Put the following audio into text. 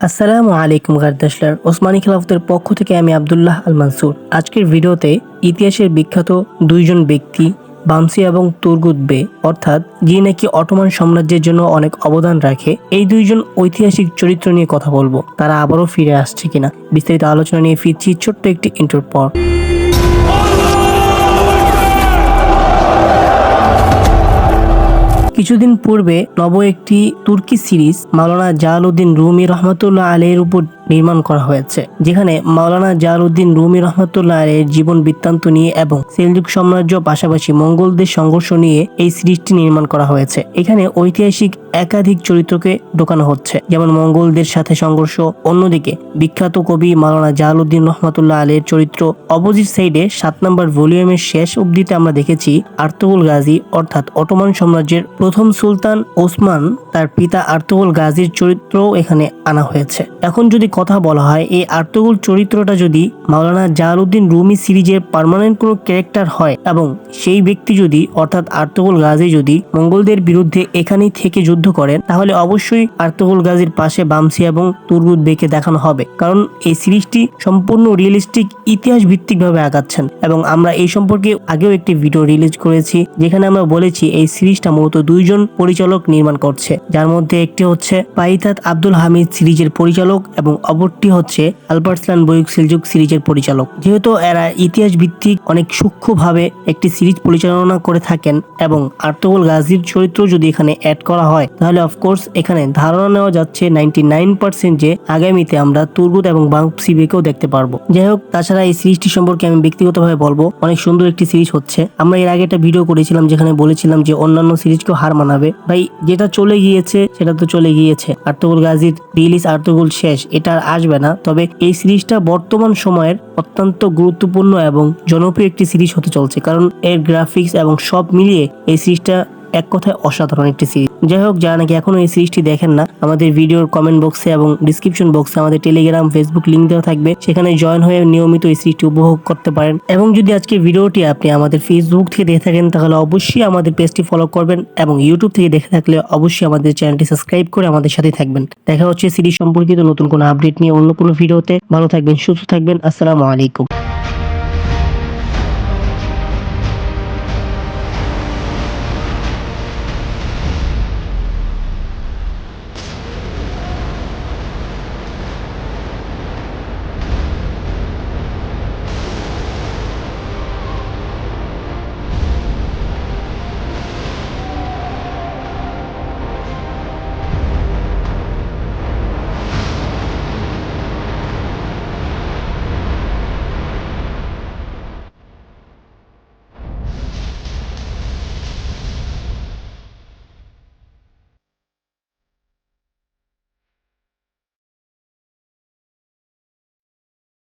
আসসালামু আলাইকুম গার্দাসলার ওসমানী খেলাফতের পক্ষ থেকে আমি আবদুল্লাহ আল মানসুর আজকের ভিডিওতে ইতিহাসের বিখ্যাত দুইজন ব্যক্তি, বামসি এবং তুর্গুদ বে, অর্থাৎ যিনি নাকি অটোমান সাম্রাজ্যের জন্য অনেক অবদান রাখে, এই দুইজন ঐতিহাসিক চরিত্র নিয়ে কথা বলব। তারা আবারও ফিরে আসছে কিনা বিস্তারিত আলোচনা নিয়ে ফিরছি ছোট্ট একটি ইন্টার পর। কিছুদিন পূর্বে নব একটি তুর্কি সিরিজ মাওলানা জালালউদ্দিন রুমি রহমতুল্লাহ আলের উপর নির্মাণ করা হয়েছে, যেখানে মাওলানা জালালউদ্দিন রুমি রহমতুল্লাহ আলের জীবন বৃত্তান্ত নিয়ে এবং সেলজুক সাম্রাজ্য পাশাপাশি মঙ্গলদের সংঘর্ষ নিয়ে এই সিরিজটি নির্মাণ করা হয়েছে। এখানে ঐতিহাসিক একাধিক চরিত্রকে ঢোকানো হচ্ছে, যেমন মঙ্গলদের সাথে সংঘর্ষ, অন্যদিকে বিখ্যাত কবি মাওলানা জালালউদ্দিন রহমতুল্লাহ আলের চরিত্র অপোজিট সাইডে সাত নম্বর ভলিউমের শেষ অবধিতে আমরা দেখেছি আর্তুগুল গাজী, অর্থাৎ অটোমান সাম্রাজ্যের প্রথম সুলতান ওসমান, তার পিতা আর্তুগুল গাজীর চরিত্রও এখানে আনা হয়েছে। এখন যদি কথা বলা হয়, এই আর্তুগুল চরিত্রটা যদি মাওলানা জালালউদ্দিন রুমি সিরিজের পার্মানেন্ট কোনো ক্যারেক্টার হয় এবং সেই ব্যক্তি যদি, অর্থাৎ আর্তুগুল গাজী যদি মঙ্গলদের বিরুদ্ধে এখানেই থেকে যুদ্ধ করেন, তাহলে অবশ্যই আর্তুগুল গাজীর পাশে বামসি এবং তুর্গুদ বেকে দেখানো হবে। কারণ এই সিরিজটি সম্পূর্ণ রিয়েলিস্টিক ইতিহাস ভিত্তিক ভাবে আগাচ্ছেন এবং আমরা এই সম্পর্কে আগেও একটি ভিডিও রিলিজ করেছি, যেখানে আমরা বলেছি এই সিরিজটা মূলত দুইজন পরিচালক নির্মাণ করছে। যার মধ্যে একটি হচ্ছে পাইতাত আব্দুল হামিদ সিরিজের পরিচালক এবং অপরটি হচ্ছে আলবার্সলান বয়ুক সিলজুক সিরিজের পরিচালক। যেহেতু এরা ইতিহাস ভিত্তিক অনেক সূক্ষ্মভাবে একটি সিরিজ পরিচালনা করে থাকেন এবং আর্তবুল গাজীর চরিত্র যদি এখানে অ্যাড করা হয়, তাহলে অফকোর্স এখানে ধারণা নেওয়া যাচ্ছে নাইনটি নাইন পার্সেন্ট যে আগামীতে আমরা তুর্গুত এবং বাংসিবেকেও দেখতে পারব। যাই হোক, তাছাড়া এই সিরিজটি সম্পর্কে আমি ব্যক্তিগতভাবে বলব, অনেক সুন্দর একটি সিরিজ হচ্ছে। আমরা এর আগে একটা ভিডিও করেছিলাম যেখানে বলেছিলাম যে অন্যান্য সিরিজকেও হার মানাবে। ভাই, যেটা চলে গিয়েছে, সেটা তো চলে গিয়েছে। আর্তগুল গাজীর রিলিজ আর্তগুল শেষ, এটা আর আসবে না। তবে এই সিরিজটা বর্তমান সময়ের অত্যন্ত গুরুত্বপূর্ণ এবং জনপ্রিয় একটি সিরিজ হতে চলছে। কারণ এর গ্রাফিক্স এবং সব মিলিয়ে এই সিরিজটা এক কথায় অসাধারণ একটি সিরিজ যাই হোক, যারা নাকি এখনও এই সিরিজটি দেখেন না, আমাদের ভিডিওর কমেন্ট বক্সে এবং ডিসক্রিপশন বক্সে আমাদের টেলিগ্রাম ফেসবুক লিঙ্ক দেওয়া থাকবে। সেখানে জয়েন হয়ে নিয়মিত এই সিরিজটি উপভোগ করতে পারেন। এবং যদি আজকে ভিডিওটি আপনি আমাদের ফেসবুক থেকে দেখে থাকেন, তাহলে অবশ্যই আমাদের পেজটি ফলো করবেন এবং ইউটিউব থেকে দেখে থাকলে অবশ্যই আমাদের চ্যানেলটি সাবস্ক্রাইব করে আমাদের সাথে থাকবেন। দেখা হচ্ছে সিরিজ সম্পর্কিত নতুন কোনো আপডেট নিয়ে অন্য কোনো ভিডিওতে ভালো থাকবেন, সুস্থ থাকবেন। আসসালামু আলাইকুম।